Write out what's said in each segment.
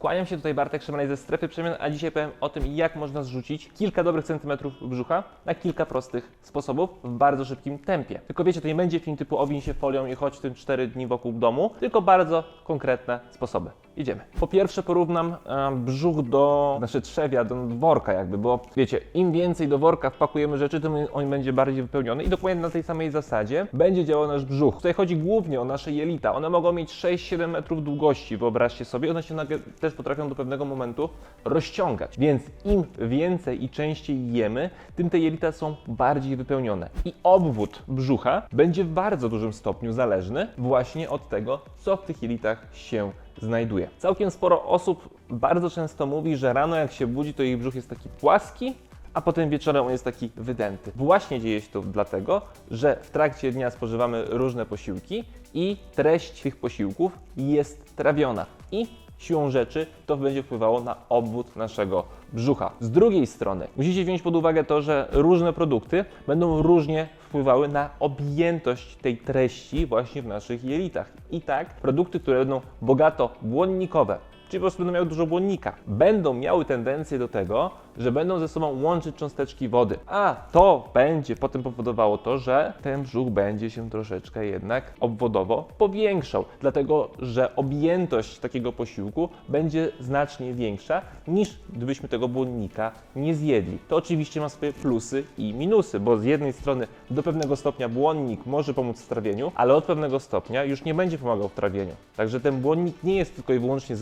Kłaniam się tutaj Bartek Szymanej ze Strefy Przemian, a dzisiaj powiem o tym, jak można zrzucić kilka dobrych centymetrów brzucha na kilka prostych sposobów w bardzo szybkim tempie. Tylko wiecie, to nie będzie film typu owiń się folią i chodź tym 4 dni wokół domu, tylko bardzo konkretne sposoby. Idziemy. Po pierwsze porównam e, brzuch do, znaczy trzewia, do worka jakby, bo wiecie, im więcej do worka wpakujemy rzeczy, tym on będzie bardziej wypełniony i dokładnie na tej samej zasadzie będzie działał nasz brzuch. Tutaj chodzi głównie o nasze jelita. One mogą mieć 6-7 metrów długości, wyobraźcie sobie. One się nagle też potrafią do pewnego momentu rozciągać. Więc im więcej i częściej jemy, tym te jelita są bardziej wypełnione. I obwód brzucha będzie w bardzo dużym stopniu zależny właśnie od tego, co w tych jelitach się znajduje. Całkiem sporo osób bardzo często mówi, że rano jak się budzi, to jej brzuch jest taki płaski, a potem wieczorem on jest taki wydęty. Właśnie dzieje się to dlatego, że w trakcie dnia spożywamy różne posiłki i treść tych posiłków jest trawiona. I siłą rzeczy to będzie wpływało na obwód naszego brzucha. Z drugiej strony musicie wziąć pod uwagę to, że różne produkty będą różnie wpływały na objętość tej treści właśnie w naszych jelitach. I tak produkty, które będą bogato błonnikowe, czyli po prostu będą miały dużo błonnika, będą miały tendencję do tego, że będą ze sobą łączyć cząsteczki wody. A to będzie potem powodowało to, że ten brzuch będzie się troszeczkę jednak obwodowo powiększał, dlatego że objętość takiego posiłku będzie znacznie większa niż gdybyśmy tego błonnika nie zjedli. To oczywiście ma swoje plusy i minusy, bo z jednej strony do pewnego stopnia błonnik może pomóc w trawieniu, ale od pewnego stopnia już nie będzie pomagał w trawieniu. Także ten błonnik nie jest tylko i wyłącznie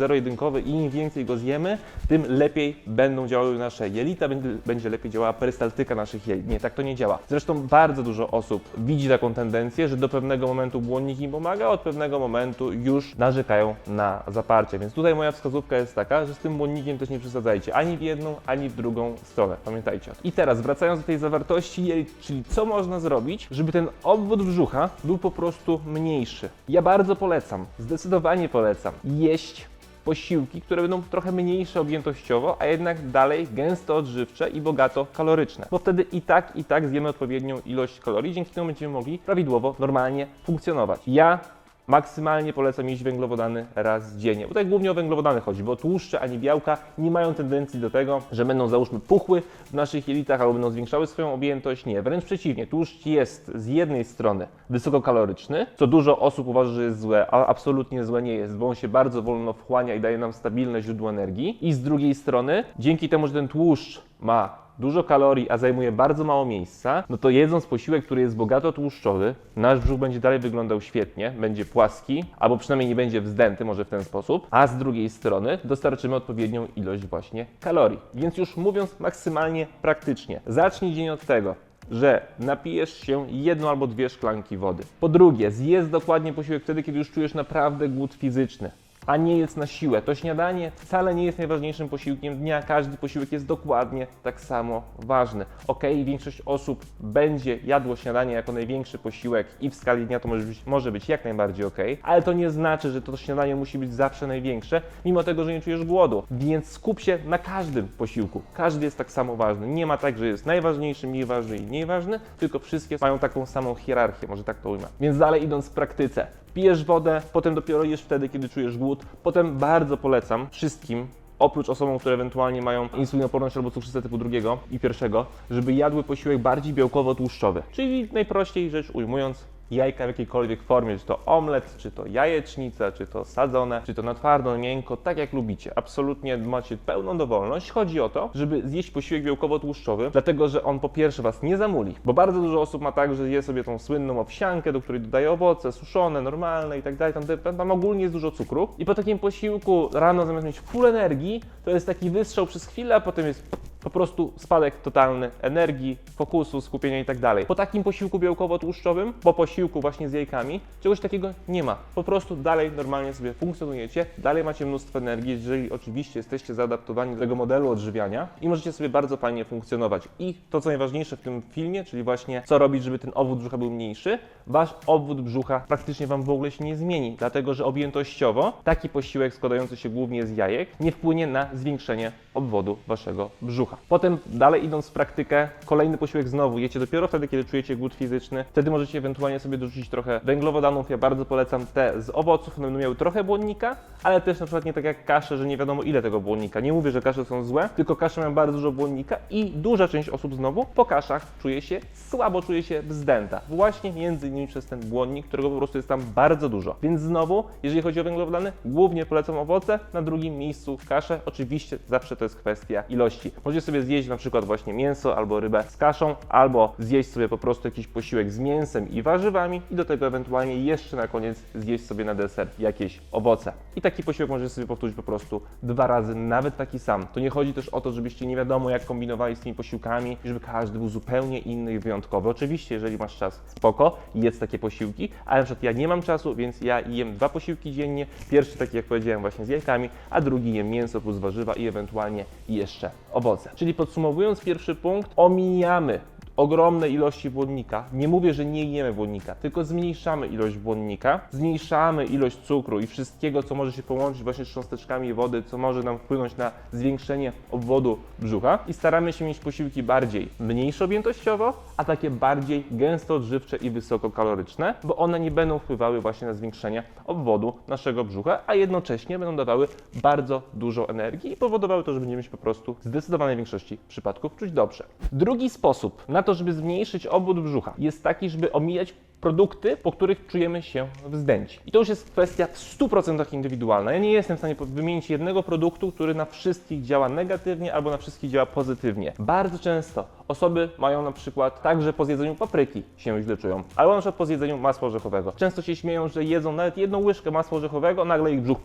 i im więcej go zjemy, tym lepiej będą działały nasze jelita, będzie, lepiej działała perystaltyka naszych jelit. Nie, tak to nie działa. Zresztą bardzo dużo osób widzi taką tendencję, że do pewnego momentu błonnik im pomaga, od pewnego momentu już narzekają na zaparcie. Więc tutaj moja wskazówka jest taka, że z tym błonnikiem też nie przesadzajcie ani w jedną, ani w drugą stronę. Pamiętajcie. I teraz wracając do tej zawartości jelit, czyli co można zrobić, żeby ten obwód brzucha był po prostu mniejszy. Ja bardzo polecam, zdecydowanie polecam jeść posiłki, które będą trochę mniejsze objętościowo, a jednak dalej gęsto odżywcze i bogato kaloryczne. Bo wtedy i tak, i tak zjemy odpowiednią ilość kalorii, dzięki temu będziemy mogli prawidłowo, normalnie funkcjonować. Ja maksymalnie polecam jeść węglowodany raz dziennie. Tutaj głównie o węglowodany chodzi, bo tłuszcze ani białka nie mają tendencji do tego, że będą załóżmy puchły w naszych jelitach albo będą zwiększały swoją objętość. Nie, wręcz przeciwnie. Tłuszcz jest z jednej strony wysokokaloryczny, co dużo osób uważa, że jest złe, a absolutnie złe nie jest, bo on się bardzo wolno wchłania i daje nam stabilne źródło energii. I z drugiej strony, dzięki temu, że ten tłuszcz ma dużo kalorii, a zajmuje bardzo mało miejsca, no to jedząc posiłek, który jest bogato tłuszczowy, nasz brzuch będzie dalej wyglądał świetnie, będzie płaski, albo przynajmniej nie będzie wzdęty, może w ten sposób, a z drugiej strony dostarczymy odpowiednią ilość właśnie kalorii. Więc już mówiąc maksymalnie praktycznie, zacznij dzień od tego, że napijesz się jedną albo dwie szklanki wody. Po drugie, zjedz dokładnie posiłek wtedy, kiedy już czujesz naprawdę głód fizyczny a nie jest na siłę. To śniadanie wcale nie jest najważniejszym posiłkiem dnia. Każdy posiłek jest dokładnie tak samo ważny. Ok, większość osób będzie jadło śniadanie jako największy posiłek i w skali dnia to może być, może być jak najbardziej ok, ale to nie znaczy, że to śniadanie musi być zawsze największe, mimo tego, że nie czujesz głodu. Więc skup się na każdym posiłku. Każdy jest tak samo ważny. Nie ma tak, że jest najważniejszy, mniej ważny i mniej ważny, tylko wszystkie mają taką samą hierarchię, może tak to ujmę. Więc dalej idąc w praktyce. Pijesz wodę, potem dopiero jesz wtedy, kiedy czujesz głód. Potem bardzo polecam wszystkim, oprócz osobom, które ewentualnie mają insulinoporność albo cukrzycę typu drugiego i pierwszego, żeby jadły posiłek bardziej białkowo-tłuszczowy. Czyli najprościej rzecz ujmując, jajka w jakiejkolwiek formie, czy to omlet, czy to jajecznica, czy to sadzone, czy to na twardo, miękko, tak jak lubicie. Absolutnie macie pełną dowolność. Chodzi o to, żeby zjeść posiłek białkowo-tłuszczowy, dlatego że on po pierwsze was nie zamuli, bo bardzo dużo osób ma tak, że je sobie tą słynną owsiankę, do której dodaje owoce, suszone, normalne i tak dalej, tam, ogólnie jest dużo cukru i po takim posiłku rano zamiast mieć full energii, to jest taki wystrzał przez chwilę, a potem jest po prostu spadek totalny energii, fokusu, skupienia i tak. Po takim posiłku białkowo-tłuszczowym, po posiłku właśnie z jajkami, czegoś takiego nie ma. Po prostu dalej normalnie sobie funkcjonujecie, dalej macie mnóstwo energii, jeżeli oczywiście jesteście zaadaptowani do tego modelu odżywiania i możecie sobie bardzo fajnie funkcjonować. I to, co najważniejsze w tym filmie, czyli właśnie co robić, żeby ten obwód brzucha był mniejszy, wasz obwód brzucha praktycznie wam w ogóle się nie zmieni, dlatego że objętościowo taki posiłek składający się głównie z jajek nie wpłynie na zwiększenie obwodu waszego brzucha. Potem dalej idąc w praktykę, kolejny posiłek znowu jecie dopiero wtedy, kiedy czujecie głód fizyczny. Wtedy możecie ewentualnie sobie dorzucić trochę węglowodanów. Ja bardzo polecam te z owoców, one będą miały trochę błonnika, ale też na przykład nie tak jak kasze, że nie wiadomo ile tego błonnika. Nie mówię, że kasze są złe, tylko kasze mają bardzo dużo błonnika i duża część osób znowu po kaszach czuje się słabo, czuje się bzdęta. Właśnie między innymi przez ten błonnik, którego po prostu jest tam bardzo dużo. Więc znowu, jeżeli chodzi o węglowodany, głównie polecam owoce, na drugim miejscu kasze. Oczywiście zawsze to jest kwestia ilości. Możecie sobie zjeść na przykład właśnie mięso albo rybę z kaszą, albo zjeść sobie po prostu jakiś posiłek z mięsem i warzywami i do tego ewentualnie jeszcze na koniec zjeść sobie na deser jakieś owoce. I taki posiłek możecie sobie powtórzyć po prostu dwa razy, nawet taki sam. To nie chodzi też o to, żebyście nie wiadomo jak kombinowali z tymi posiłkami żeby każdy był zupełnie inny i wyjątkowy. Oczywiście, jeżeli masz czas, spoko, jedz takie posiłki, ale na przykład ja nie mam czasu, więc ja jem dwa posiłki dziennie. Pierwszy taki, jak powiedziałem, właśnie z jajkami, a drugi jem mięso plus warzywa i ewentualnie jeszcze owoce. Czyli podsumowując pierwszy punkt, omijamy ogromne ilości błonnika. Nie mówię, że nie jemy błonnika, tylko zmniejszamy ilość błonnika, zmniejszamy ilość cukru i wszystkiego, co może się połączyć właśnie z cząsteczkami wody, co może nam wpłynąć na zwiększenie obwodu brzucha i staramy się mieć posiłki bardziej mniejsze objętościowo, a takie bardziej gęsto odżywcze i wysokokaloryczne, bo one nie będą wpływały właśnie na zwiększenie obwodu naszego brzucha, a jednocześnie będą dawały bardzo dużo energii i powodowały to, że będziemy się po prostu w zdecydowanej większości przypadków czuć dobrze. Drugi sposób na to, żeby zmniejszyć obwód brzucha jest taki, żeby omijać produkty, po których czujemy się wzdęci. I to już jest kwestia w 100% indywidualna. Ja nie jestem w stanie wymienić jednego produktu, który na wszystkich działa negatywnie albo na wszystkich działa pozytywnie. Bardzo często osoby mają na przykład tak, że po zjedzeniu papryki się źle czują, albo na przykład po zjedzeniu masła orzechowego. Często się śmieją, że jedzą nawet jedną łyżkę masła orzechowego, nagle ich brzuch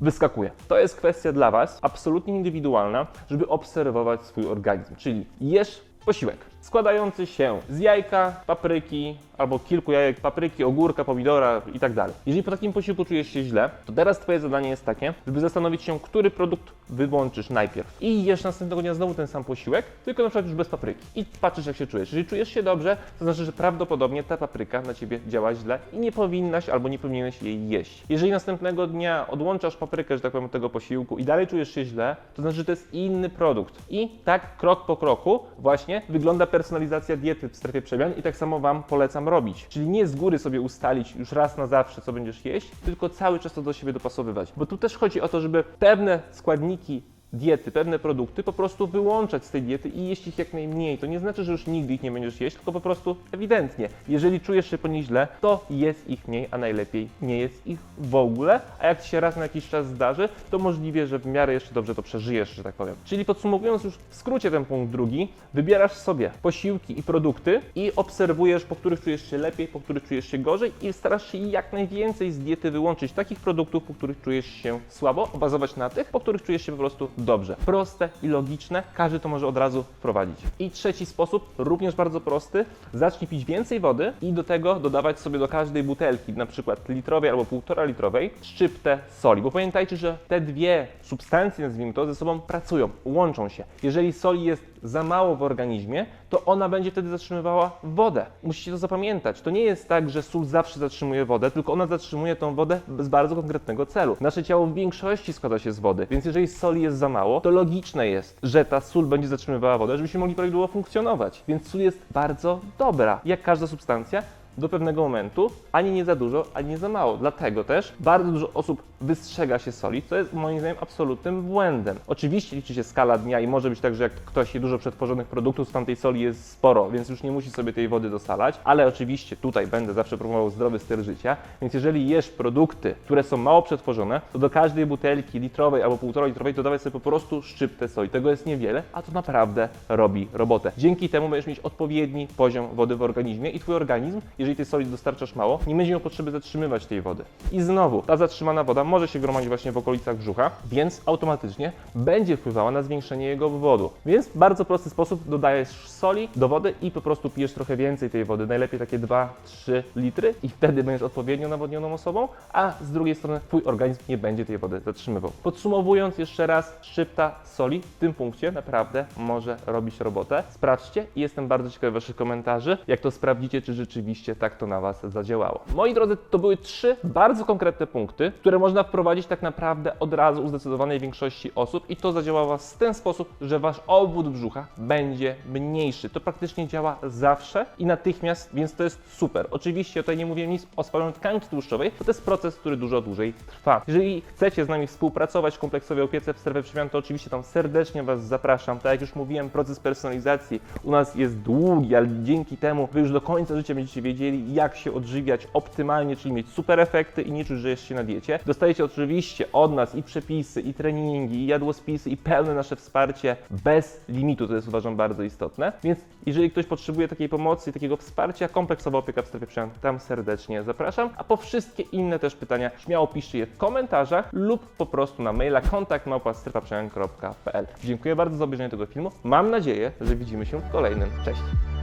wyskakuje. To jest kwestia dla Was absolutnie indywidualna, żeby obserwować swój organizm. Czyli jesz posiłek składający się z jajka, papryki albo kilku jajek, papryki, ogórka, pomidora i tak dalej. Jeżeli po takim posiłku czujesz się źle, to teraz Twoje zadanie jest takie, żeby zastanowić się, który produkt wyłączysz najpierw i jesz następnego dnia znowu ten sam posiłek, tylko na przykład już bez papryki i patrzysz jak się czujesz. Jeżeli czujesz się dobrze, to znaczy, że prawdopodobnie ta papryka na Ciebie działa źle i nie powinnaś albo nie powinieneś jej jeść. Jeżeli następnego dnia odłączasz paprykę, że tak powiem, od tego posiłku i dalej czujesz się źle, to znaczy, że to jest inny produkt. I tak krok po kroku właśnie wygląda personalizacja diety w strefie przemian i tak samo Wam polecam robić. Czyli nie z góry sobie ustalić już raz na zawsze, co będziesz jeść, tylko cały czas to do siebie dopasowywać. Bo tu też chodzi o to, żeby pewne składniki diety, pewne produkty po prostu wyłączać z tej diety i jeść ich jak najmniej. To nie znaczy, że już nigdy ich nie będziesz jeść, tylko po prostu ewidentnie. Jeżeli czujesz się po nich źle, to jest ich mniej, a najlepiej nie jest ich w ogóle. A jak ci się raz na jakiś czas zdarzy, to możliwe, że w miarę jeszcze dobrze to przeżyjesz, że tak powiem. Czyli podsumowując już w skrócie ten punkt drugi, wybierasz sobie posiłki i produkty i obserwujesz, po których czujesz się lepiej, po których czujesz się gorzej i starasz się jak najwięcej z diety wyłączyć takich produktów, po których czujesz się słabo, bazować na tych, po których czujesz się po prostu dobrze. Proste i logiczne, każdy to może od razu wprowadzić. I trzeci sposób, również bardzo prosty, zacznij pić więcej wody i do tego dodawać sobie do każdej butelki, na przykład litrowej albo półtora litrowej, szczyptę soli. Bo pamiętajcie, że te dwie substancje, nazwijmy to, ze sobą pracują, łączą się. Jeżeli soli jest za mało w organizmie, to ona będzie wtedy zatrzymywała wodę. Musicie to zapamiętać. To nie jest tak, że sól zawsze zatrzymuje wodę, tylko ona zatrzymuje tą wodę z bardzo konkretnego celu. Nasze ciało w większości składa się z wody, więc jeżeli soli jest za mało, to logiczne jest, że ta sól będzie zatrzymywała wodę, żebyśmy mogli prawidłowo funkcjonować. Więc sól jest bardzo dobra, jak każda substancja, do pewnego momentu, ani nie za dużo, ani nie za mało. Dlatego też bardzo dużo osób wystrzega się soli, co jest moim zdaniem absolutnym błędem. Oczywiście liczy się skala dnia i może być tak, że jak ktoś je dużo przetworzonych produktów, to tam tej soli jest sporo, więc już nie musi sobie tej wody dosalać, ale oczywiście tutaj będę zawsze promował zdrowy styl życia, więc jeżeli jesz produkty, które są mało przetworzone, to do każdej butelki litrowej albo półtora litrowej dodawać sobie po prostu szczyptę soli. Tego jest niewiele, a to naprawdę robi robotę. Dzięki temu będziesz mieć odpowiedni poziom wody w organizmie i twój organizm, jeżeli tej soli dostarczasz mało, nie będzie miał potrzeby zatrzymywać tej wody. I znowu, ta zatrzymana woda może się gromadzić właśnie w okolicach brzucha, więc automatycznie będzie wpływała na zwiększenie jego obwodu. Więc w bardzo prosty sposób dodajesz soli do wody i po prostu pijesz trochę więcej tej wody, najlepiej takie 2-3 litry i wtedy będziesz odpowiednio nawodnioną osobą, a z drugiej strony twój organizm nie będzie tej wody zatrzymywał. Podsumowując jeszcze raz, szczypta soli w tym punkcie naprawdę może robić robotę. Sprawdźcie i jestem bardzo ciekawy waszych komentarzy, jak to sprawdzicie, czy rzeczywiście tak to na Was zadziałało. Moi drodzy, to były trzy bardzo konkretne punkty, które można wprowadzić tak naprawdę od razu u zdecydowanej większości osób i to zadziała Was w ten sposób, że Wasz obwód brzucha będzie mniejszy. To praktycznie działa zawsze i natychmiast, więc to jest super. Oczywiście tutaj nie mówię nic o spalaniu tkanki tłuszczowej, to jest proces, który dużo dłużej trwa. Jeżeli chcecie z nami współpracować w kompleksowej opiece w strefie przemian, to oczywiście tam serdecznie Was zapraszam. Tak jak już mówiłem, proces personalizacji u nas jest długi, ale dzięki temu Wy już do końca życia będziecie wiedzieli, jak się odżywiać optymalnie, czyli mieć super efekty i nie czuć, że jest się na diecie. Dostajecie oczywiście od nas i przepisy, i treningi, i jadłospisy, i pełne nasze wsparcie bez limitu, to jest uważam bardzo istotne. Więc jeżeli ktoś potrzebuje takiej pomocy takiego wsparcia, kompleksowa opieka w strefie przemian, tam serdecznie zapraszam. A po wszystkie inne też pytania śmiało piszcie je w komentarzach lub po prostu na maila kontakt małpa-przemian.pl. Dziękuję bardzo za obejrzenie tego filmu. Mam nadzieję, że widzimy się w kolejnym. Cześć!